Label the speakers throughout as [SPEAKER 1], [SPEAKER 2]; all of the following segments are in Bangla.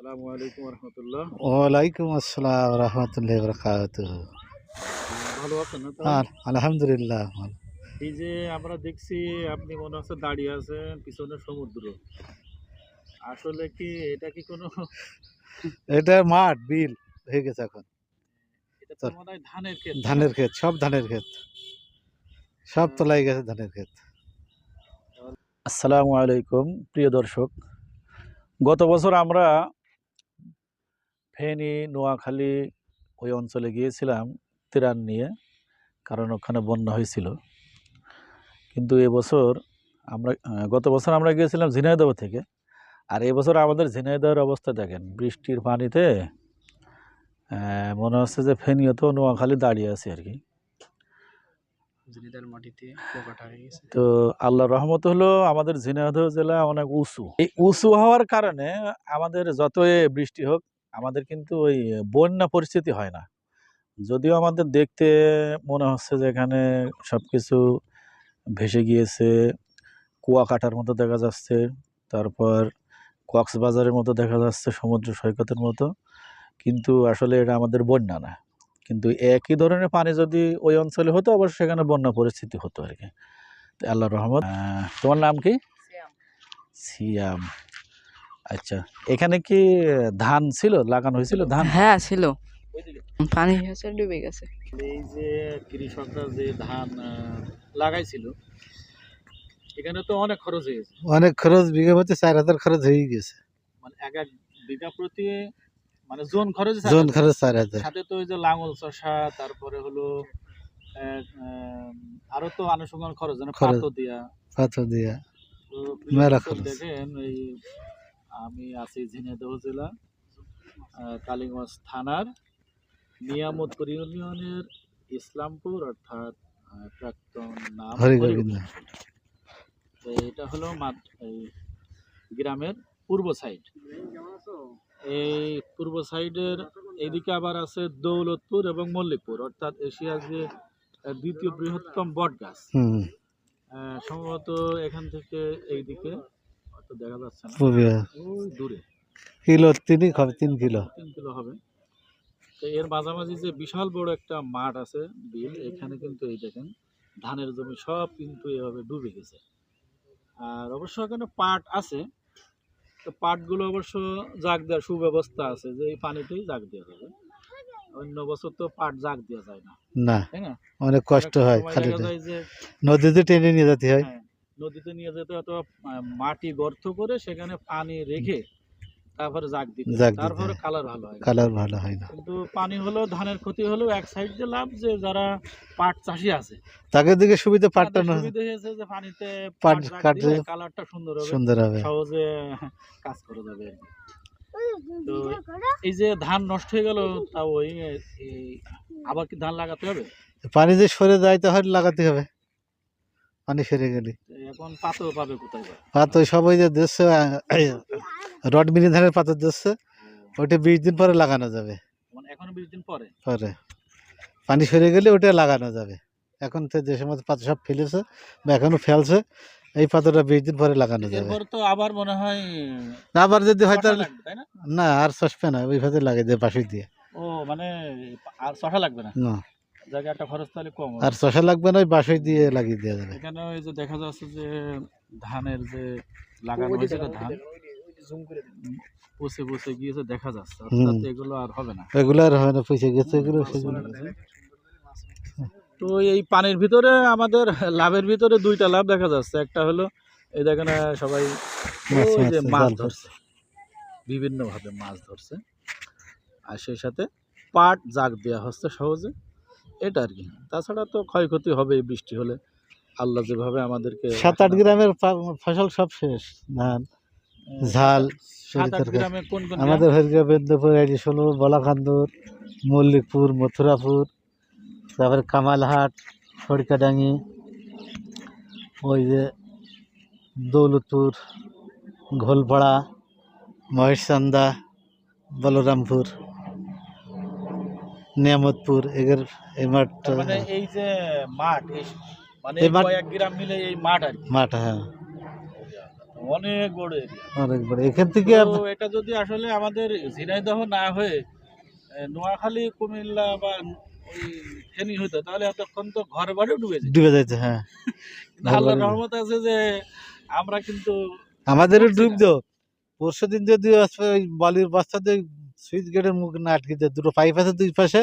[SPEAKER 1] আসসালামু আলাইকুম রহমতুল্লাহ।
[SPEAKER 2] ওয়ালাইকুম আসসালাম রহমতুল্লাহ বরকাত
[SPEAKER 1] ভালো আছেন না
[SPEAKER 2] আর আলহামদুলিল্লাহ ভালো।
[SPEAKER 1] এই যে আমরা দেখছি আপনি মনে হচ্ছে দাঁড়িয়ে আছেন পিছনে সমুদ্র। আসলে কি এটা কি কোনো
[SPEAKER 2] এটা মাঠ বিল হয়ে গেছে এখন।
[SPEAKER 1] ধানের ক্ষেত।
[SPEAKER 2] ধানের ক্ষেত সব ধানের ক্ষেত। সব তোলাই গেছে ধানের ক্ষেত।
[SPEAKER 3] আসসালামু আলাইকুম প্রিয় দর্শক। গত বছর আমরা ফেনী নোয়াখালী ওই অঞ্চলে গিয়েছিলাম ত্রাণ নিয়ে কারণ ওখানে বন্যা হয়েছিল। কিন্তু এবছর আমরা গত বছর আমরা গিয়েছিলাম ঝিনাইদহ থেকে আর এবছর আমাদের ঝিনাইদহের অবস্থা দেখেন বৃষ্টির পানিতে মনে হচ্ছে যে ফেনীও তো নোয়াখালী দাঁড়িয়ে আছে আর কি। তো আল্লাহ রহমত হলো আমাদের ঝিনাইদহ জেলা অনেক উঁচু। এই উঁচু হওয়ার কারণে আমাদের যতই বৃষ্টি হোক আমাদের কিন্তু ওই বন্যা পরিস্থিতি হয় না। যদিও আমাদের দেখতে মনে হচ্ছে যে এখানে সব কিছু ভেসে গিয়েছে কুয়াকাটার মতো দেখা যাচ্ছে তারপর কক্সবাজারের মতো দেখা যাচ্ছে সমুদ্র সৈকতের মতো। কিন্তু আসলে এটা আমাদের বন্যা না। কিন্তু একই ধরনের পানি যদি ওই অঞ্চলে হতো অবশ্য সেখানে বন্যা পরিস্থিতি হতো আর কি। তো আল্লাহ রহমত। তোমার নাম কি? সিয়াম। আচ্ছা এখানে কি ধান ছিল? লাগানো হয়েছিল ধান?
[SPEAKER 4] হ্যাঁ ছিল। পানি হয়েছে ডুবে গেছে।
[SPEAKER 1] এই যে কৃষকরা যে ধান লাগাইছিল এখানে তো অনেক খরচ হয়ে গেছে।
[SPEAKER 2] অনেক খরচ বিঘা প্রতি চার হাজার খরচ হয়ে গেছে।
[SPEAKER 1] মানে এক এক বিঘা প্রতি মানে জোন খরচ
[SPEAKER 2] জোন খরচ চার হাজার।
[SPEAKER 1] সাথে তো ওই যে লাঙল চষা তারপরে হলো আরও তো আনুষঙ্গিক খরচ যেন। পাতো দিয়া।
[SPEAKER 2] পাথর দিয়া। মেলা খরচ।
[SPEAKER 1] দেখেন এই আমি আছি ঝিনাইদহ জেলা কালীগঞ্জ থানার নিয়ামতপুর ইউনিয়নের ইসলামপুর অর্থাৎ প্রাক্তন নাম তো এটা হলো গ্রামের পূর্ব সাইড। এই পূর্ব সাইডের এদিকে আবার আছে দৌলতপুর এবং মল্লিকপুর অর্থাৎ এশিয়ার যে দ্বিতীয় বৃহত্তম বট গাছ সম্ভবত এখান থেকে এইদিকে হয়তো দেখা যাচ্ছে না। ওই দূরে।
[SPEAKER 2] কিলো তিনই খাবে তিন কিলো।
[SPEAKER 1] তিন কিলো হবে। তো এর মাঝামাঝি যে বিশাল বড় একটা মাঠ আছে বিল এখানে কিন্তু এই দেখেন ধানের জমি সব কিন্তু এভাবে ডুবে গেছে। আর অবশ্য এখানে পাট আছে। তো পাটগুলো অবশ্য জাগ দেওয়ার সুব্যবস্থা আছে যে এই পানিতেই জাগ দেওয়া যাবে। অন্য বছর তো পাট জাগ দেওয়া যায় না।
[SPEAKER 2] না অনেক কষ্ট হয় খালি
[SPEAKER 1] যে
[SPEAKER 2] নদীতে টেনে নিয়ে যেতে হয়।
[SPEAKER 1] হ্যাঁ, নদীতে নিয়ে যেতে আহ, মাটি গর্ত করে সেখানে পানি রেখে তারপরে জাগ দিতে তারপরে কালার ভালো হয়
[SPEAKER 2] কালার ভালো হয় না।
[SPEAKER 1] কিন্তু পানি হলো ধানের ক্ষতি হলো এক সাইড দিয়ে লাভ যে যারা পাট চাষি আছে।
[SPEAKER 2] তাকে দিকে সুবিধা পাটটা না।
[SPEAKER 1] সুবিধা হয়েছে যে পানিতে
[SPEAKER 2] পাট
[SPEAKER 1] পাট
[SPEAKER 2] কাটলে
[SPEAKER 1] কালারটা সুন্দর হবে।
[SPEAKER 2] সুন্দর হবে।
[SPEAKER 1] সহজে কাজ করে যাবে তো এই যে ধান নষ্ট হয়ে গেল তা ওই আবার কি ধান লাগাতে হবে?
[SPEAKER 2] পানি যে সরে যায় তাহলে লাগাতে হবে। পানি সরে গেলে।
[SPEAKER 1] এখন পাতও পাবে কোথায়
[SPEAKER 2] পাথর সবাই যে দিচ্ছে রড মিনি ধানের পাথর দিচ্ছে ওটা বিশ দিন পরে লাগানো যাবে।
[SPEAKER 1] মানে বিশ দিন পরে?
[SPEAKER 2] পরে। পানি সরে গেলে ওটা লাগানো যাবে। এখন তো যে সমস্ত পাথর সব ফেলেছে বা এখনও ফেলছে এই পাথরটা বিশ দিন পরে লাগানো যাবে।
[SPEAKER 1] তো আবার মনে হয়
[SPEAKER 2] আবার যদি হয় তাহলে
[SPEAKER 1] না?
[SPEAKER 2] আর সসপে না ওইভাবে লাগে দেয় বাসি দিয়ে।
[SPEAKER 1] ও মানে আর শশা লাগবে না?
[SPEAKER 2] না।
[SPEAKER 1] জায়গাটা খরচ তাহলে কম
[SPEAKER 2] আর শশা লাগবে না ওই দিয়ে লাগিয়ে দেওয়া যাবে।
[SPEAKER 1] এখানে ওই যে দেখা যাচ্ছে যে ধানের যে লাগানো হয়েছিল ধান পচে পচে গিয়েছে দেখা যাচ্ছে। অর্থাৎ এগুলো আর হবে না।
[SPEAKER 2] এগুলো আর হয় না পয়সা গেছে এগুলো সেগুলো
[SPEAKER 1] তো এই পানির ভিতরে আমাদের লাভের ভিতরে দুইটা লাভ দেখা যাচ্ছে। একটা হলো এই দেখেন সবাই যে মাছ ধরছে। বিভিন্নভাবে মাছ ধরছে। আর সেই সাথে পাট জাগ দেওয়া হচ্ছে সহজে। এটা আর কি তাছাড়া তো ক্ষয়ক্ষতি হবে বৃষ্টি হলে। আল্লাহ যেভাবে আমাদেরকে
[SPEAKER 2] সাত আট গ্রামের ফসল সব শেষ। ধান ঝাল
[SPEAKER 1] কোন কোন
[SPEAKER 2] আমাদের হরিগ্রাম বেন্দপুর এডি ষোলো বলাকান্দুর মল্লিকপুর মথুরাপুর তারপরে কামালহাট সরকাডাঙ্গি ওই যে দৌলতপুর ঘোলপাড়া মহেশচান্দা বলরামপুর। নিয়ামতপুর এগের এই মাঠটা
[SPEAKER 1] মানে এই যে মাঠ মানে কয়েক গ্রাম মিলে এই মাঠ আর
[SPEAKER 2] মাঠ হ্যাঁ।
[SPEAKER 1] অনেক বড়
[SPEAKER 2] অনেক বড়। এখান থেকে
[SPEAKER 1] এটা যদি আসলে আমাদের ঝিনাইদহ না হয়ে নোয়াখালী কুমিল্লা বা ফেনী হইতো তাহলে এতক্ষণ তো ঘর বাড়িও ডুবে যেত।
[SPEAKER 2] ডুবে হ্যাঁ।
[SPEAKER 1] রহমত আছে যে আমরা কিন্তু
[SPEAKER 2] আমাদেরও
[SPEAKER 1] করছি
[SPEAKER 2] ডুব দো পরশু দিন যদি বালির বস্তা দিয়ে সুইচ গেটের মুখ না আটকে যায় দুটো পাইপ আছে দুই পাশে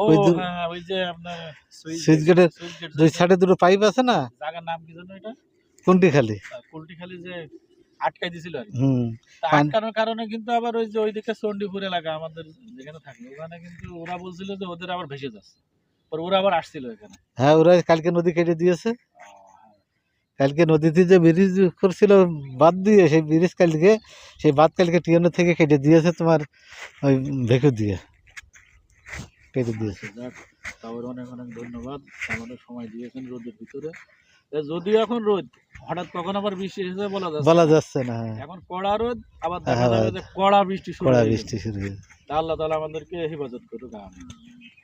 [SPEAKER 2] ওই
[SPEAKER 1] হ্যাঁ হ্যাঁ, ওই যে আপনার
[SPEAKER 2] সুইচ গেটের দুই সাইডে দুটো পাইপ আছে না
[SPEAKER 1] জায়গার নাম কি জানো এটা?
[SPEAKER 2] কোনটি খালি।
[SPEAKER 1] পোল্ট্রি খালি যে আটকাই দিছিল আর।
[SPEAKER 2] হুম
[SPEAKER 1] আটকানোর কারণে কিন্তু আবার ওই যে ওইদিকে চণ্ডীপুর এলাকা আমাদের যেখানে থাকে ওখানে কিন্তু ওরা বলছিল যে ওদের আবার ভেসে যাচ্ছে। পর ওরা আবার আসছিল এখানে।
[SPEAKER 2] হ্যাঁ ওরা কালকে নদী কেটে দিয়েছে। কালকে নদীতে যে ব্রিজ করছিল বাদ দিয়ে সেই ব্রিজ কালকে সেই বাদ কালকে টিএনও থেকে কেটে দিয়েছে তোমার ওই ভেকু দিয়ে। কেটে দিয়েছে।
[SPEAKER 1] আচ্ছা, তারপর অনেক অনেক ধন্যবাদ। আমাদের সময় দিয়েছেন রোদের ভিতরে। এ যদিও এখন রোদ হঠাৎ কখন আবার বৃষ্টি এসেছে বলা যাচ্ছে
[SPEAKER 2] বলা
[SPEAKER 1] না।
[SPEAKER 2] যাচ্ছে না হ্যাঁ।
[SPEAKER 1] এখন কড়া রোদ আবার দেখা
[SPEAKER 2] হ্যাঁ,
[SPEAKER 1] যাবে যে কড়া বৃষ্টি শুরু
[SPEAKER 2] কড়া বৃষ্টি শুরু
[SPEAKER 1] আল্লাহ তালা আমাদেরকে হেফাজত করুক আমিন।